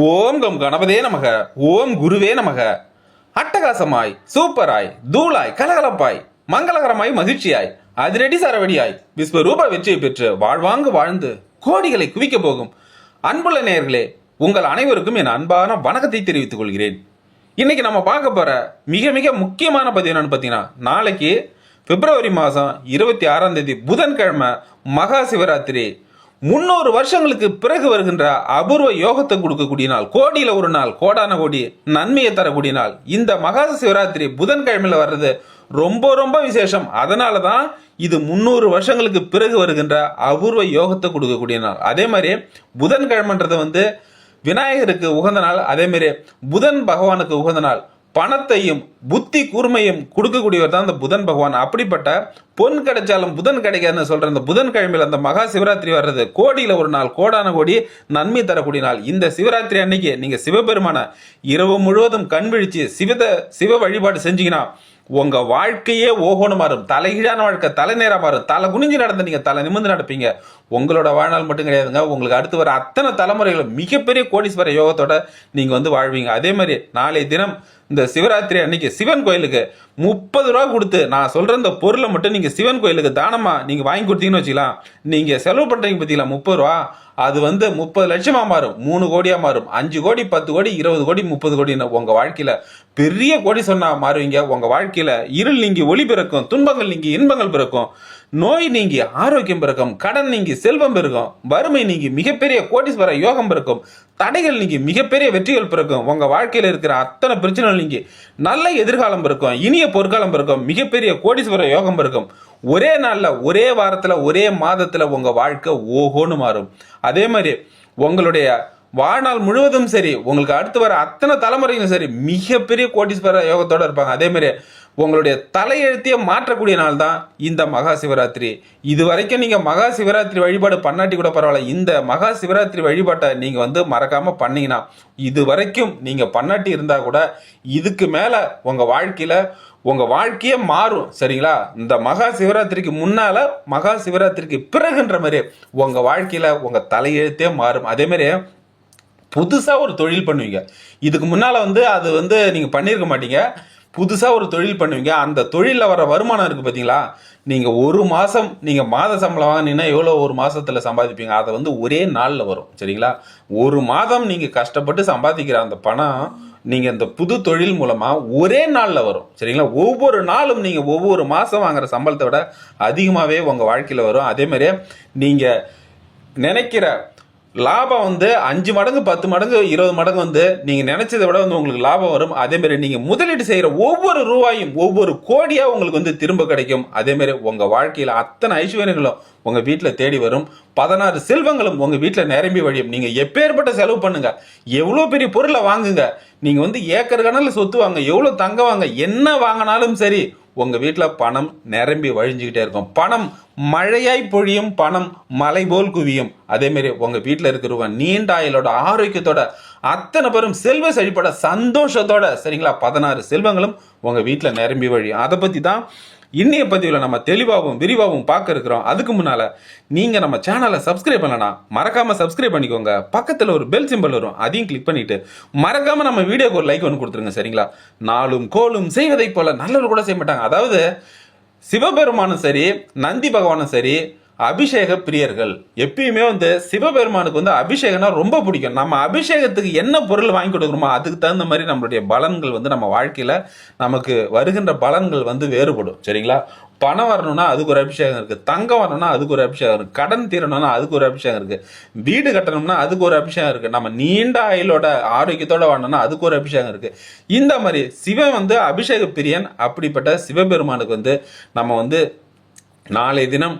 ஓம் come கணபதே நமக ஓம் குருவே நமக. அட்டகாசமாய் சூப்பராய் தூளாய் கலகலப்பாய் மங்களகரமாய் மகிழ்ச்சியாய் அதிரடி சரவடியாய் விஸ்வரூப வெற்றியை பெற்று வாழ்வாங்கு வாழ்ந்து கோடிகளை குவிக்க போகும். அன்புள்ள நேயர்களே உங்கள் அனைவருக்கும் என் அன்பான வணக்கத்தை தெரிவித்துக் கொள்கிறேன். இன்னைக்கு நம்ம பார்க்க போற மிக மிக முக்கியமான பதிவு என்னன்னு பார்த்தீங்கன்னா நாளைக்கு பிப்ரவரி மாதம் இருபத்தி ஆறாம் தேதி புதன்கிழமை மகா சிவராத்திரி. முன்னூறு வருஷங்களுக்கு பிறகு வருகின்ற அபூர்வ யோகத்தை கொடுக்கக்கூடிய நாள் கோடியில் ஒரு நாள் கோடான கோடி நன்மையை தரக்கூடிய நாள். இந்த மகா சிவராத்திரி புதன்கிழமையில் வர்றது ரொம்ப ரொம்ப விசேஷம். அதனால தான் இது முந்நூறு வருஷங்களுக்கு பிறகு வருகின்ற அபூர்வ யோகத்தை கொடுக்கக்கூடிய நாள். அதே மாதிரி புதன்கிழமைன்றது வந்து விநாயகருக்கு உகந்த நாள் அதேமாரி புதன் பகவானுக்கு உகந்த நாள். பணத்தையும் புத்தி கூர்மையும் கொடுக்கக்கூடியவர் தான் அந்த புதன் பகவான். அப்படிப்பட்ட பொன் கிடைச்சாலும் புதன் கிடைக்காதுன்னு சொல்கிற அந்த புதன் கிழமையில் அந்த மகா சிவராத்திரி வர்றது கோடியில் ஒரு நாள் கோடான கோடி நன்மை தரக்கூடிய நாள். இந்த சிவராத்திரி அன்னைக்கு நீங்கள் சிவபெருமான இரவு முழுவதும் கண் விழிச்சு சிவத சிவ வழிபாடு செஞ்சீங்கன்னா உங்கள் வாழ்க்கையே ஓகோனு மாறும். தலைகீழான வாழ்க்கை தலை மாறும். தலை குனிஞ்சு நடந்து நீங்கள் தலை நிமிர்ந்து நடப்பீங்க. உங்களோட வாழ்நாள் மட்டும் கிடையாதுங்க. உங்களுக்கு அடுத்து வர அத்தனை தலைமுறைகளும் மிகப்பெரிய கோடீஸ்வர யோகத்தோட நீங்கள் வந்து வாழ்வீங்க. அதே மாதிரி நாளை தினம் இந்த சிவராத்திரி அன்னைக்கு சிவன் கோயிலுக்கு முப்பது ரூபா கொடுத்து நான் சொல்கிற இந்த பொருளை மட்டும் நீங்கள் சிவன் கோயிலுக்கு தானமாக நீங்கள் வாங்கி கொடுத்தீங்கன்னு வச்சுக்கலாம். நீங்கள் செலவு பண்ணுறீங்க பார்த்தீங்களா முப்பது ரூபா. அது வந்து முப்பது லட்சமாக மாறும். மூணு கோடியாக மாறும். அஞ்சு கோடி பத்து கோடி இருபது கோடி முப்பது கோடின்னு உங்கள் வாழ்க்கையில் பெரிய கோடி சொன்னால் மாறுவீங்க. உங்கள் வாழ்க்கையில் இருள் நீங்கி ஒளி பிறக்கும் துன்பங்கள் நீங்கி இன்பங்கள் பிறக்கும் நோய் நீங்கி ஆரோக்கியம் பிறக்கும் கடன் நீங்கி செல்வம் பிறக்கும் வறுமை நீங்கி மிகப்பெரிய கோடீஸ்வர யோகம் பிறக்கும் தடைகள் நீங்கி மிகப்பெரிய வெற்றிகள் பிறக்கும் உங்கள் வாழ்க்கையில் இருக்கிற அத்தனை பிரச்சனைகள் நீங்கி நல்ல எதிர்காலம் பிறக்கும் இனிய பொற்காலம் பிறக்கும் மிகப்பெரிய கோடீஸ்வர யோகம் பிறக்கும். ஒரே நாளில் ஒரே வாரத்தில் ஒரே மாதத்தில் உங்கள் வாழ்க்கை ஓஹோன்னு மாறும். அதே மாதிரி உங்களுடைய வாழ்நாள் முழுவதும் சரி உங்களுக்கு அடுத்து வர அத்தனை தலைமுறையும் சரி மிகப்பெரிய கோட்டீஸ்வர யோகத்தோடு இருப்பாங்க. அதே மாதிரி உங்களுடைய தலையெழுத்தையே மாற்றக்கூடிய நாள் தான் இந்த மகா சிவராத்திரி. இது வரைக்கும் நீங்கள் மகா சிவராத்திரி வழிபாடு பண்ணாட்டி கூட பரவாயில்ல. இந்த மகா சிவராத்திரி வழிபாட்டை நீங்கள் வந்து மறக்காமல் பண்ணீங்கன்னா இது வரைக்கும் நீங்கள் பண்ணாட்டி இருந்தால் கூட இதுக்கு மேலே உங்கள் வாழ்க்கையில் உங்கள் வாழ்க்கையே மாறும் சரிங்களா? இந்த மகா சிவராத்திரிக்கு முன்னால் மகா சிவராத்திரிக்கு பிறகுன்ற மாதிரி உங்கள் வாழ்க்கையில் உங்கள் தலையெழுத்தே மாறும். அதேமாரி புதுசாக ஒரு தொழில் பண்ணுவீங்க. இதுக்கு முன்னால் வந்து அது வந்து நீங்கள் பண்ணியிருக்க மாட்டீங்க. புதுசாக ஒரு தொழில் பண்ணுவீங்க. அந்த தொழிலில் வர வருமானம் இருக்குது பார்த்தீங்களா நீங்கள் ஒரு மாதம் நீங்கள் மாத சம்பளம் வாங்கினீங்கன்னா எவ்வளோ ஒரு மாதத்தில் சம்பாதிப்பீங்க? அதை வந்து ஒரே நாளில் வரும் சரிங்களா? ஒரு மாதம் நீங்கள் கஷ்டப்பட்டு சம்பாதிக்கிற அந்த பணம் நீங்கள் இந்த புது தொழில் மூலமாக ஒரே நாளில் வரும். சரிங்களா? ஒவ்வொரு நாளும் நீங்கள் ஒவ்வொரு மாதம் வாங்குற சம்பளத்தை விட அதிகமாகவே உங்கள் வாழ்க்கையில் வரும். அதே மாதிரியே நீங்கள் நினைக்கிற லாபம் வந்து அஞ்சு மடங்கு பத்து மடங்கு இருபது மடங்கு வந்து நீங்கள் நினச்சதை விட வந்து உங்களுக்கு லாபம் வரும். அதேமாரி நீங்கள் முதலீடு செய்கிற ஒவ்வொரு ரூபாயும் ஒவ்வொரு கோடியாக உங்களுக்கு வந்து திரும்ப கிடைக்கும். அதேமாரி உங்கள் வாழ்க்கையில் அத்தனை ஐஸ்வர்யங்களும் உங்கள் வீட்டில் தேடி வரும். பதினாறு செல்வங்களும் உங்கள் வீட்டில் நிரம்பி வழியும். நீங்கள் எப்பேற்பட்ட செலவு பண்ணுங்கள் எவ்வளோ பெரிய பொருளை வாங்குங்க. நீங்கள் வந்து ஏக்கர் கணக்கில் சொத்து வாங்க எவ்வளோ தங்க வாங்க என்ன வாங்கினாலும் சரி உங்கள் வீட்டில் பணம் நிரம்பி வழிஞ்சுக்கிட்டே இருக்கும். பணம் மழையாய் பொழியும் பணம் மலை போல் குவியும். அதேமாரி உங்கள் வீட்டில் இருக்கிறவங்க நீண்ட ஆயுளோட ஆரோக்கியத்தோட அத்தனை பேரும் செல்வ செழிப்போட சந்தோஷத்தோட சரிங்களா? பதினாறு செல்வங்களும் உங்கள் வீட்டில் நிரம்பி வழியும் அதை பற்றி தான் இன்னைய பதிவில் நம்ம தெளிவாகவும் விரிவாகவும் பார்க்க இருக்கிறோம். அதுக்கு முன்னால் நீங்கள் நம்ம சேனலை சப்ஸ்கிரைப் பண்ணலன்னா மறக்காமல் சப்ஸ்கிரைப் பண்ணிக்கோங்க. பக்கத்தில் ஒரு பெல் சிம்பல் வரும். அதையும் கிளிக் பண்ணிவிட்டு மறக்காமல் நம்ம வீடியோக்கு ஒரு லைக் ஒன்று கொடுத்துருங்க சரிங்களா? நாளும் கோலும் செய்வதைப் போல் நல்லவர் கூட செய்ய மாட்டாங்க. அதாவது சிவபெருமானும் சரி நந்தி பகவானும் சரி அபிஷேக பிரியர்கள். எப்பயுமே வந்து சிவபெருமானுக்கு வந்து அபிஷேகம்னா ரொம்ப பிடிக்கும். நம்ம அபிஷேகத்துக்கு என்ன பொருள் வாங்கி கொடுக்குறோமோ அதுக்கு தகுந்த மாதிரி நம்மளுடைய பலன்கள் வந்து நம்ம வாழ்க்கையில் நமக்கு வருகின்ற பலன்கள் வந்து வேறுபடும். சரிங்களா? பணம் வரணும்னா அதுக்கு ஒரு அபிஷேகம் இருக்குது தங்கம் வரணும்னா அதுக்கு ஒரு அபிஷேகம் இருக்குது கடன் தீரணும்னா அதுக்கு ஒரு அபிஷேகம் இருக்குது வீடு கட்டணும்னா அதுக்கு ஒரு அபிஷேகம் இருக்குது நம்ம நீண்ட ஆயுளோட ஆரோக்கியத்தோட வாழணும்னா அதுக்கு ஒரு அபிஷேகம் இருக்குது இந்த மாதிரி சிவன் வந்து அபிஷேக பிரியன். அப்படிப்பட்ட சிவபெருமானுக்கு வந்து நம்ம வந்து நாளை தினம்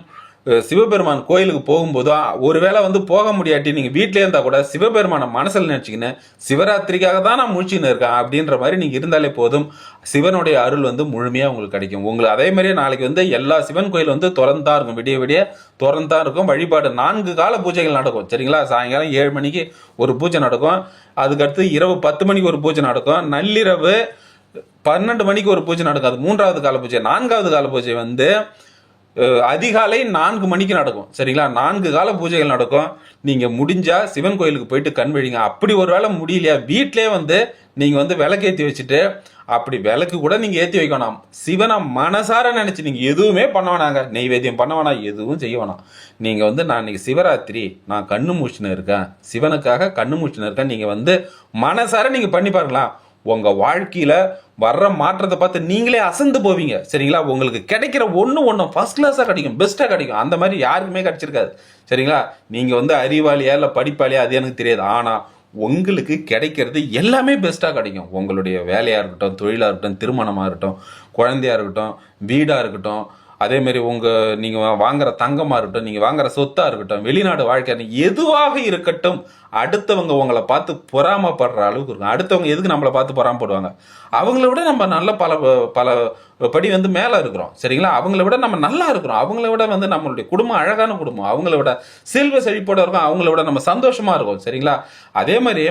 சிவபெருமான் கோயிலுக்கு போகும்போது ஒருவேளை வந்து போக முடியாட்டி நீங்கள் வீட்டிலே இருந்தால் கூட சிவபெருமானை மனசில் நினச்சிக்கின்னு சிவராத்திரிக்காக தான் நான் முழிச்சுன்னு இருக்கேன் அப்படின்ற மாதிரி நீங்கள் இருந்தாலே போதும் சிவனுடைய அருள் வந்து முழுமையாக உங்களுக்கு கிடைக்கும். உங்களுக்கு அதே மாதிரியே நாளைக்கு வந்து எல்லா சிவன் கோயில் வந்து திறந்தா இருக்கும் விடிய விடிய திறந்தா இருக்கும். வழிபாடு நான்கு கால பூஜைகள் நடக்கும் சரிங்களா? சாயங்காலம் ஏழு மணிக்கு ஒரு பூஜை நடக்கும் அதுக்கடுத்து இரவு பத்து மணிக்கு ஒரு பூஜை நடக்கும் நள்ளிரவு பன்னெண்டு மணிக்கு ஒரு பூஜை நடக்கும் அது மூன்றாவது கால பூஜை நான்காவது கால பூஜை வந்து அதிகாலை நான்கு மணிக்கு நடக்கும். சரிங்களா? நான்கு கால பூஜைகள் நடக்கும். நீங்கள் முடிஞ்சால் சிவன் கோயிலுக்கு போயிட்டு கண் வழிங்க. அப்படி ஒரு வேளை முடியலையா? வீட்டிலே வந்து நீங்கள் வந்து விளக்கேத்தி வச்சுட்டு அப்படி விளக்கு கூட நீங்கள் ஏற்றி வைக்கணும். சிவனை மனசார நினச்சி நீங்கள் எதுவுமே பண்ண வேணாங்க. நெய்வேத்தியம் பண்ண வேணாம் எதுவும் செய்ய வேணாம். நீங்கள் வந்து நான் இன்றைக்கி சிவராத்திரி நான் கண்ணு மூச்சுன்னு இருக்கேன். சிவனுக்காக கண்ணு மூச்சுன்னு இருக்கேன். நீங்கள் வந்து மனசார நீங்கள் பண்ணி பாருங்களா உங்கள் வாழ்க்கையில் வர்ற மாற்றத்தை பார்த்து நீங்களே அசந்து போவீங்க. சரிங்களா? உங்களுக்கு கிடைக்கிற ஒன்று ஒன்று ஃபஸ்ட் கிளாஸாக கிடைக்கும் பெஸ்ட்டாக கிடைக்கும். அந்த மாதிரி யாருக்குமே கிடைச்சிருக்காது. சரிங்களா? நீங்கள் வந்து அறிவாளியா இல்லை படிப்பாளியா அது எனக்கு தெரியாது. ஆனால் உங்களுக்கு கிடைக்கிறது எல்லாமே பெஸ்ட்டாக கிடைக்கும். உங்களுடைய வேலையாக இருக்கட்டும் தொழிலாக இருக்கட்டும் திருமணமாக இருக்கட்டும் குழந்தையாக இருக்கட்டும் வீடாக இருக்கட்டும் அதேமாரி உங்கள் நீங்கள் நீங்க வாங்குற தங்கமாக இருக்கட்டும் நீங்கள் வாங்குற சொத்தாக இருக்கட்டும் வெளிநாடு வாழ்க்கை எதுவாக இருக்கட்டும் அடுத்தவங்க உங்களை பார்த்து பொறாமப்படுற அளவுக்கு இருக்கும். அடுத்தவங்க எதுக்கு நம்மளை பார்த்து பொறாமப்படுவாங்க? அவங்கள விட நம்ம நல்ல பல பல படி வந்து மேலே இருக்கிறோம். சரிங்களா? அவங்கள விட நம்ம நல்லா இருக்கிறோம். அவங்கள விட வந்து நம்மளுடைய குடும்பம் அழகான குடும்பம். அவங்கள விட செல்வ செழிப்போட இருக்கும். அவங்கள விட நம்ம சந்தோஷமாக இருக்கும். சரிங்களா? அதே மாதிரி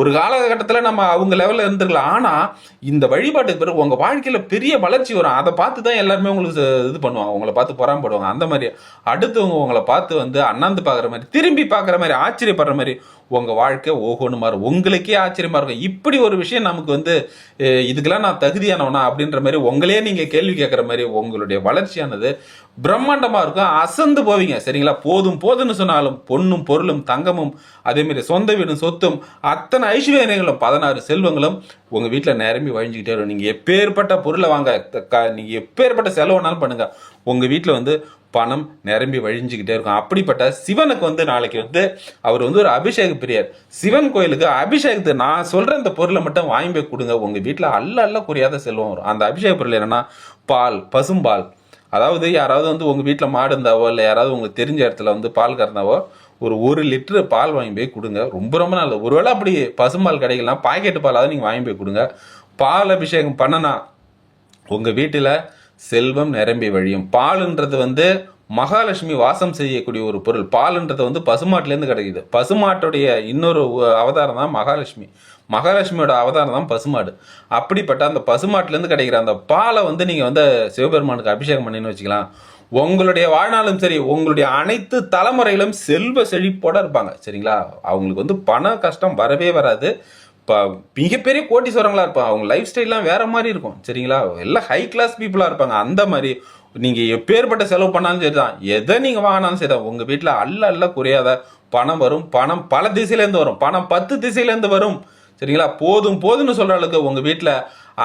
ஒரு காலகட்டத்தில் நம்ம அவங்க லெவலில் இருந்துருக்கலாம். ஆனால் இந்த வழிபாட்டுக்கு பிறகு உங்கள் வாழ்க்கையில் பெரிய வளர்ச்சி வரும். அதை பார்த்து தான் எல்லாருமே உங்களுக்கு இது பண்ணுவாங்க. உங்களை பார்த்து பொறாமப்படுவாங்க. அந்த மாதிரி அடுத்தவங்க உங்களை பார்த்து வந்து அண்ணாந்து பார்க்குற மாதிரி திரும்பி பார்க்குற மாதிரி ஆச்சரியப்படுற மாதிரி உங்கள் வாழ்க்கை ஓஹோன்னு மாறும். உங்களுக்கே ஆச்சரியமாக இருக்கும். இப்படி ஒரு விஷயம் நமக்கு வந்து இதுக்கெல்லாம் நான் தகுதியானவனா அப்படின்ற மாதிரி உங்களே நீங்கள் கேள்வி கேட்குற மாதிரி உங்களுடைய வளர்ச்சியானது பிரம்மாண்டமாக இருக்கும். அசந்து போவீங்க. சரிங்களா? போதும் போதும்னு சொன்னாலும் பொண்ணும் பொருளும் தங்கமும் அதேமாரி சொந்த வீடும் சொத்தும் அத்தனை ஐஸ்வர்யங்களும் பதினாறு செல்வங்களும் உங்கள் வீட்டில் நிரம்பி வழிஞ்சிக்கிட்டே வரும். நீங்கள் எப்பேற்பட்ட பொருளை வாங்க நீங்கள் எப்பேற்பட்ட செலவுனாலும் பண்ணுங்கள் உங்கள் வீட்டில் வந்து பணம் நிரம்பி வழிஞ்சிக்கிட்டே இருக்கும். அப்படிப்பட்ட சிவனுக்கு வந்து நாளைக்கு வந்து அவர் வந்து ஒரு அபிஷேக பிரியர். சிவன் கோயிலுக்கு அபிஷேகத்தை நான் சொல்கிற இந்த பொருளை மட்டும் வாங்கி போய் கொடுங்க. உங்கள் வீட்டில் அல்ல அல்ல குறையாத செல்வம் வரும். அந்த அபிஷேக பொருள் என்னன்னா பால் பசும்பால். அதாவது யாராவது வந்து உங்கள் வீட்டில் மாடு இருந்தாவோ இல்லை யாராவது உங்களுக்கு தெரிஞ்ச இடத்துல வந்து பால் கறந்தாவோ ஒரு ஒரு லிட்டரு பால் வாங்கி போய் கொடுங்க. ரொம்ப ரொம்ப நல்லது. ஒருவேளை அப்படி பசும்பால் கிடைக்கலாம் பாக்கெட்டு பாலாவது நீங்கள் வாங்கி போய் கொடுங்க. பால் அபிஷேகம் பண்ணனா உங்கள் வீட்டில் செல்வம் நிரம்பி வழியும். பாலுன்றது வந்து மகாலட்சுமி வாசம் செய்யக்கூடிய ஒரு பொருள். பாலுன்றது வந்து பசுமாட்டிலேருந்து கிடைக்குது. பசுமாட்டுடைய இன்னொரு அவதாரம் தான் மகாலட்சுமி. மகாலட்சுமியோட அவதாரம் தான் பசுமாடு. அப்படிப்பட்ட அந்த பசுமாட்டிலேருந்து கிடைக்கிற அந்த பாலை வந்து நீங்கள் வந்து சிவபெருமானுக்கு அபிஷேகம் பண்ணின்னு வச்சுக்கலாம். உங்களுடைய வாழ்நாளும் சரி உங்களுடைய அனைத்து தலைமுறையிலும் செல்வ செழிப்போட இருப்பாங்க. சரிங்களா? அவங்களுக்கு வந்து பண கஷ்டம் வரவே வராது. இப்போ மிகப்பெரிய கோட்டீஸ்வரங்களாக இருப்பாங்க. அவங்க லைஃப் ஸ்டைல்லாம் வேறு மாதிரி இருக்கும். சரிங்களா? எல்லாம் ஹை கிளாஸ் பீப்புளாக இருப்பாங்க. அந்த மாதிரி நீங்கள் எப்பேற்பட்ட செலவு பண்ணாலும் சரி தான் எதை நீங்கள் வாங்கினாலும் சரிதான். உங்கள் வீட்டில் அல்ல அல்ல குறையாத பணம் வரும். பணம் பல திசையிலேருந்து வரும். பணம் பத்து திசையிலேருந்து வரும். சரிங்களா? போதும் போதும்னு சொல்கிற அளவுக்கு உங்கள் வீட்டில்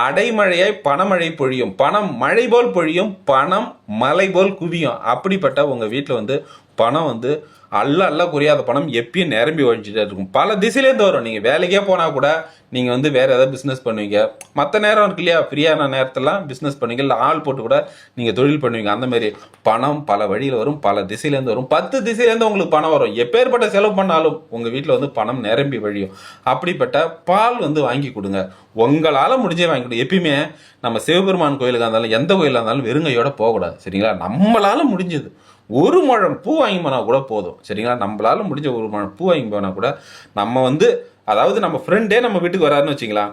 அடைமழையாய் பணமழை பொழியும். பணம் மழை போல் பொழியும். பணம் மலை போல் குவியும். அப்படிப்பட்ட உங்கள் வீட்டில் வந்து பணம் வந்து அல்ல அல்ல குறையாத பணம் எப்பயும் நிரம்பி வழிஞ்சிட்டே இருக்கும். பல திசையிலேருந்து வரும். நீங்கள் வேலைக்கே போனால் கூட நீங்கள் வந்து வேறு ஏதாவது பிஸ்னஸ் பண்ணுவீங்க. மற்ற நேரம் இருக்கு இல்லையா? ஃப்ரீயான நேரத்தெல்லாம் பிஸ்னஸ் பண்ணுவீங்க. இல்லை ஆள் போட்டு கூட நீங்கள் தொழில் பண்ணுவீங்க. அந்தமாரி பணம் பல வழியில் வரும். பல திசையிலேருந்து வரும். பத்து திசையிலேருந்து உங்களுக்கு பணம் வரும். எப்பேற்பட்ட செலவு பண்ணாலும் உங்கள் வீட்டில் வந்து பணம் நிரம்பி வழியும். அப்படிப்பட்ட பால் வந்து வாங்கி கொடுங்க. உங்களால் முடிஞ்சே வாங்கி கொடுங்க. எப்பயுமே நம்ம சிவபெருமான் கோயிலுக்காக இருந்தாலும் எந்த கோயிலாக இருந்தாலும் வெறுங்கையோட போகக்கூடாது. சரிங்களா? நம்மளால் முடிஞ்சது. ஒரு முழம் பூ வாங்கி போனால் கூட போதும். சரிங்களா? நம்மளால முடிஞ்ச ஒரு முழம் பூ வாங்கி போனால் கூட நம்ம வந்து அதாவது நம்ம ஃப்ரெண்டே நம்ம வீட்டுக்கு வராருன்னு வச்சிங்களா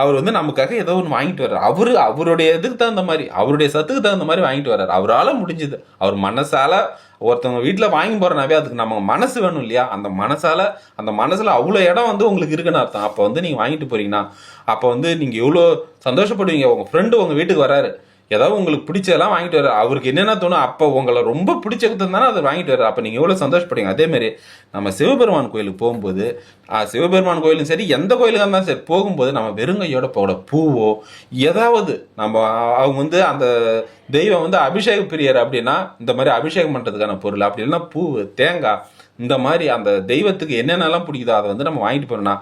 அவர் வந்து நமக்காக ஏதோ ஒன்று வாங்கிட்டு வர்றாரு. அவரு அவருடைய இதுக்கு தகுந்த மாதிரி அவருடைய சத்துக்கு தகுந்த மாதிரி வாங்கிட்டு வர்றாரு. அவரால் முடிஞ்சது. அவர் மனசால ஒருத்தவங்க வீட்டில் வாங்கி போகிறனாவே அதுக்கு நம்ம மனசு வேணும் இல்லையா? அந்த மனசால அந்த மனசில் அவ்வளோ இடம் வந்து உங்களுக்கு இருக்குன்னு அர்த்தம். அப்போ வந்து நீங்கள் வாங்கிட்டு போறீங்கன்னா அப்போ வந்து நீங்கள் எவ்வளோ சந்தோஷப்படுவீங்க? உங்கள் ஃப்ரெண்டு உங்கள் வீட்டுக்கு வராரு ஏதாவது உங்களுக்கு பிடிச்சதெல்லாம் வாங்கிட்டு வர அவருக்கு என்னென்ன தோணும் அப்போ உங்களை ரொம்ப பிடிச்சது தானே அதை வாங்கிட்டு வர அப்போ நீங்கள் எவ்வளோ சந்தோஷப்படுங்க அதேமாரி நம்ம சிவபெருமான் கோயிலுக்கு போகும்போது சிவபெருமான் கோயிலும் சரி எந்த கோயிலுக்கு இருந்தாலும் சரி போகும்போது நம்ம வெறுங்கையோட போட பூவோ ஏதாவது நம்ம அவங்க வந்து அந்த தெய்வம் வந்து அபிஷேக பிரியர் அப்படின்னா இந்த மாதிரி அபிஷேகம் பண்ணுறதுக்கான பொருள் அப்படி இல்லைன்னா பூ தேங்காய் இந்த மாதிரி அந்த தெய்வத்துக்கு என்னென்னலாம் பிடிக்குதோ அதை வந்து நம்ம வாங்கிட்டு போகிறோம்னா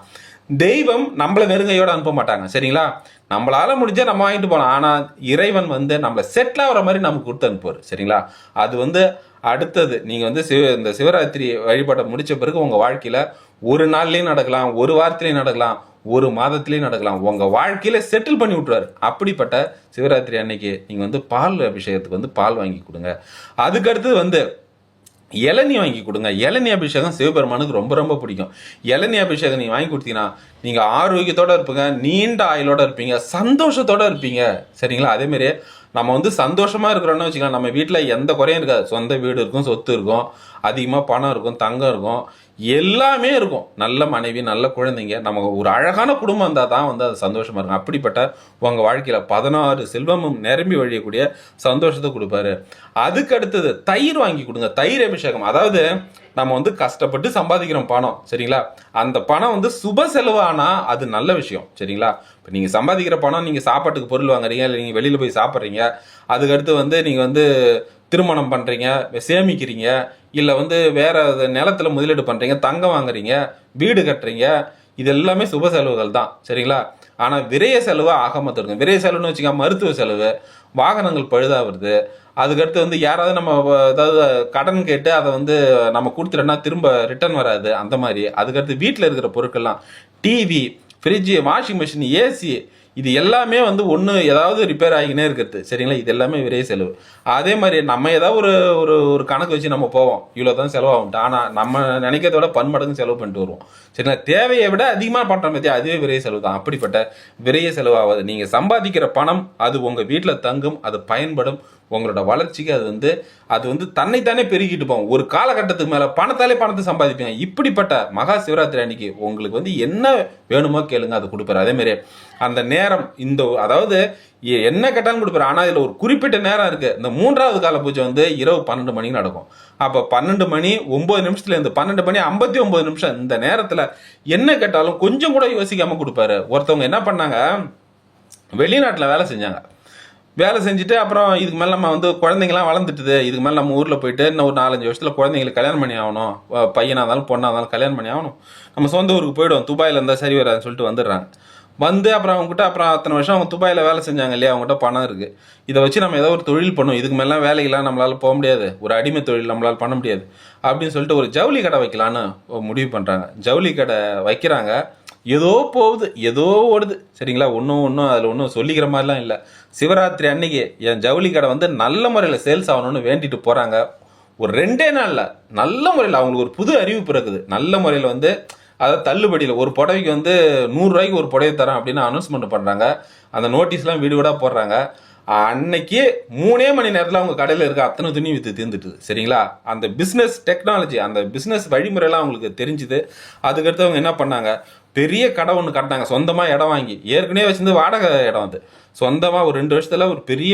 தெய்வம் நம்மளை வெறுங்கையோடு அனுப்ப மாட்டாங்க. சரிங்களா? நம்மளால முடிஞ்சால் நம்ம வாங்கிட்டு போகலாம் ஆனால் இறைவன் வந்து நம்மளை செட்டில் ஆகிற மாதிரி நமக்கு கொடுத்து அனுப்புவார். சரிங்களா? அது வந்து அடுத்தது. நீங்கள் வந்து சிவ இந்த சிவராத்திரி வழிபாட்டை முடித்த பிறகு உங்கள் வாழ்க்கையில் ஒரு நாள்லேயும் நடக்கலாம் ஒரு வாரத்துலேயும் நடக்கலாம் ஒரு மாதத்துலேயும் நடக்கலாம். உங்கள் வாழ்க்கையில் செட்டில் பண்ணி விட்டுருவாரு. அப்படிப்பட்ட சிவராத்திரி அன்னைக்கு நீங்கள் வந்து பால் அபிஷேகத்துக்கு வந்து பால் வாங்கி கொடுங்க. அதுக்கடுத்தது வந்து இளநீ வாங்கி கொடுங்க. இளநீ அபிஷேகம் சிவபெருமானுக்கு ரொம்ப ரொம்ப பிடிக்கும். இளநீ அபிஷேகம் நீங்கள் வாங்கி கொடுத்தீங்கன்னா நீங்கள் ஆரோக்கியத்தோடு இருப்பீங்க நீண்ட ஆயுளோடு இருப்பீங்க சந்தோஷத்தோடு இருப்பீங்க. சரிங்களா? அதே நம்ம வந்து சந்தோஷமாக இருக்கிறோன்னு வச்சுக்கலாம் நம்ம வீட்டில் எந்த குறையும் இருக்காது. சொந்த வீடு இருக்கும் சொத்து இருக்கும் அதிகமாக பணம் இருக்கும் தங்கம் இருக்கும் எல்லாமே இருக்கும். நல்ல மனைவி நல்ல குழந்தைங்க நமக்கு ஒரு அழகான குடும்பம் இருந்தால் தான் வந்து அது சந்தோஷமாக இருக்கும். அப்படிப்பட்ட உங்கள் வாழ்க்கையில் பதினாறு செல்வமும் நிரம்பி வழியக்கூடிய சந்தோஷத்தை கொடுப்பாரு. அதுக்கு அடுத்தது தயிர் வாங்கி கொடுங்க. தயிர் அபிஷேகம். அதாவது நம்ம வந்து கஷ்டப்பட்டு சம்பாதிக்கிறோம் பணம் சரிங்களா? அந்த பணம் வந்து சுப செலவானா அது நல்ல விஷயம் சரிங்களா? இப்போ நீங்கள் சம்பாதிக்கிற பணம் நீங்கள் சாப்பாட்டுக்கு பொருள் வாங்குறீங்க இல்லை நீங்கள் வெளியில் போய் சாப்பிட்றீங்க அதுக்கடுத்து வந்து நீங்கள் வந்து திருமணம் பண்ணுறீங்க சேமிக்கிறீங்க இல்லை வந்து வேறு நிலத்தில் முதலீடு பண்ணுறீங்க தங்கம் வாங்குறீங்க வீடு கட்டுறீங்க இது எல்லாமே சுப செலவுகள் தான் சரிங்களா? ஆனால் விரய செலவு ஆகாம இருக்கும் விரைய செலவுன்னு வச்சுக்கோங்க மருத்துவ செலவு வாகனங்கள் பழுதாகிறது அதுக்கடுத்து வந்து யாராவது நம்ம ஏதாவது கடன் கேட்டு அதை வந்து நம்ம கொடுத்துட்டோம்னா திரும்ப ரிட்டர்ன் வராது. அந்த மாதிரி. அதுக்கடுத்து வீட்டில் இருக்கிற பொருட்கள்லாம். TV fridge washing machine AC இது எல்லாமே வந்து ஒன்று ஏதாவது ரிப்பேர் ஆகினே இருக்கிறது. சரிங்களா? இது எல்லாமே விரைய செலவு. அதே மாதிரி நம்ம ஏதாவது ஒரு ஒரு ஒரு கணக்கு வச்சு நம்ம போவோம். இவ்வளோ தான் செலவாகும்ட்டு. ஆனால் நம்ம நினைக்கிறத விட பன்மடங்கு செலவு பண்ணிட்டு வருவோம். சரிங்களா? தேவையை விட அதிகமாக பண்ணுற பற்றி அதுவே விரைய செலவு தான். அப்படிப்பட்ட விரைய செலவாகாது. நீங்கள் சம்பாதிக்கிற பணம் அது உங்கள் வீட்டில் தங்கும் அது பயன்படும். உங்களோட வளர்ச்சிக்கு அது வந்து அது வந்து தன்னைத்தானே பெருகிட்டு போகும். ஒரு காலகட்டத்துக்கு மேலே பணத்தாலே பணத்தை சம்பாதிப்பீங்க. இப்படிப்பட்ட மகா சிவராத்திரி அன்னைக்கு உங்களுக்கு வந்து என்ன வேணுமோ கேளுங்க அது கொடுப்பாரு. அதே அந்த நேரம் நேரம் இந்த அதாவது என்ன கேட்டாலும் கொடுப்பாரு. ஆனால் இதில் ஒரு குறிப்பிட்ட நேரம் இருக்குது இந்த மூன்றாவது கால பூஜை வந்து இரவு பன்னெண்டு மணிக்கு நடக்கும். அப்போ பன்னெண்டு மணி ஒம்பது நிமிஷத்தில் இருந்து பன்னெண்டு மணி ஐம்பத்தி ஒம்பது நிமிஷம் இந்த நேரத்தில் என்ன கேட்டாலும் கொஞ்சம் கூட யோசிக்காமல் கொடுப்பாரு. ஒருத்தவங்க என்ன பண்ணாங்க? வெளிநாட்டில் வேலை செஞ்சாங்க. வேலை செஞ்சுட்டு அப்புறம் இதுக்கு மேலே நம்ம வந்து குழந்தைங்களாம் வளர்ந்துட்டுது. இதுக்கு மேலே நம்ம ஊரில் போயிட்டு இன்னும் ஒரு நாலஞ்சு வருஷத்தில் குழந்தைங்களுக்கு கல்யாணம் பண்ணி ஆகணும். பையனாக இருந்தாலும் பொண்ணாக இருந்தாலும் கல்யாணம் பண்ணி ஆகணும். நம்ம சொந்த ஊருக்கு போயிடுவோம். துபாயில் இருந்தால் சரி வராதுன்னு சொல்லிட்டு வந்துடுறாங்க. வந்து அப்புறம் அவங்ககிட்ட அப்புறம் அத்தனை வருஷம் அவங்க துபாயில் வேலை செஞ்சாங்க இல்லையா? அவங்ககிட்ட பணம் இருக்குது இதை வச்சு நம்ம ஏதோ ஒரு தொழில் பண்ணும் இதுக்கு மேலாம் வேலைக்கெல்லாம் நம்மளால் போக முடியாது. ஒரு அடிமை தொழில் நம்மளால் பண்ண முடியாது. அப்படின்னு சொல்லிட்டு ஒரு ஜவுளி கடை வைக்கலான்னு முடிவு பண்ணுறாங்க ஜவுளி கடை வைக்கிறாங்க. ஏதோ போகுது. ஏதோ ஓடுது. சரிங்களா? ஒன்றும் ஒன்றும் அதில் ஒன்றும் சொல்லிக்கிற மாதிரிலாம் இல்லை. சிவராத்திரி அன்னைக்கு என் ஜவுளி கடை வந்து நல்ல முறையில் சேல்ஸ் ஆகணும்னு வேண்டிட்டு போகிறாங்க ஒரு ரெண்டே நாளில் நல்ல முறையில் அவங்களுக்கு ஒரு புது அறிவிப்பு இருக்குது நல்ல முறையில் வந்து அதாவது தள்ளுபடியில் ஒரு புடவைக்கு வந்து நூறுரூவாய்க்கு ஒரு புடவை தரேன் அப்படின்னு அனௌன்ஸ்மெண்ட் பண்ணுறாங்க அந்த நோட்டீஸ்லாம் வீடு வீடாக போடுறாங்க. அன்னைக்கு மூணே மணி நேரத்தில் அவங்க கடையில் இருக்க அத்தனை துணி விற்று தீர்ந்துட்டு சரிங்களா? அந்த பிஸ்னஸ் டெக்னாலஜி அந்த பிஸ்னஸ் வழிமுறையெல்லாம் அவங்களுக்கு தெரிஞ்சுது. அதுக்கடுத்து அவங்க என்ன பண்ணாங்க? பெரிய கடை ஒன்று கட்டினாங்க. சொந்தமாக இடம் வாங்கி. ஏற்கனவே வச்சுருந்து வாடகை இடம் அது. சொந்தமாக ஒரு ரெண்டு வருஷத்தில் ஒரு பெரிய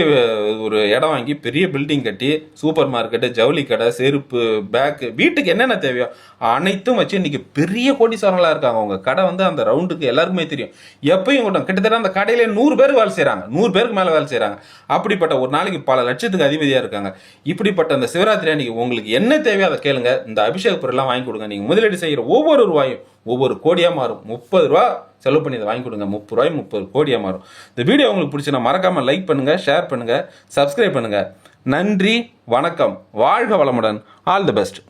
ஒரு இடம் வாங்கி பெரிய பில்டிங் கட்டி சூப்பர் மார்க்கெட்டு ஜவுளி கடை செருப்பு பேக்கு வீட்டுக்கு என்னென்ன தேவையோ அனைத்தும் வச்சு இன்றைக்கி பெரிய கோடீஸ்வரங்களாக இருக்காங்க அவங்க. கடை வந்து அந்த ரவுண்டுக்கு எல்லாருக்குமே தெரியும். எப்பயும் கூட்டம் கிட்டத்தட்ட அந்த கடையிலே நூறு பேர் வேலை செய்கிறாங்க நூறு பேருக்கு மேலே வேலை செய்கிறாங்க அப்படிப்பட்ட ஒரு நாளைக்கு பல லட்சத்துக்கு அதிபதியாக இருக்காங்க. இப்படிப்பட்ட அந்த சிவராத்திரி அன்னைக்கு உங்களுக்கு என்ன தேவையோ அதை கேளுங்க. இந்த அபிஷேக பொருள்லாம் வாங்கி கொடுங்க. நீங்கள் முதலீடு செய்கிற ஒவ்வொரு ரூபாயும் ஒவ்வொரு கோடியாக மாறும். முப்பது ரூபா செலவு பண்ணி இதை வாங்கி கொடுங்க. முப்பது ரூபாய் முப்பது கோடியாக மாறும். இந்த வீடியோ உங்களுக்கு பிடிச்சுன்னா மறக்காமல் லைக் பண்ணுங்கள் ஷேர் பண்ணுங்கள் சப்ஸ்கிரைப் பண்ணுங்கள் நன்றி வணக்கம். வாழ்க வளமுடன். All the best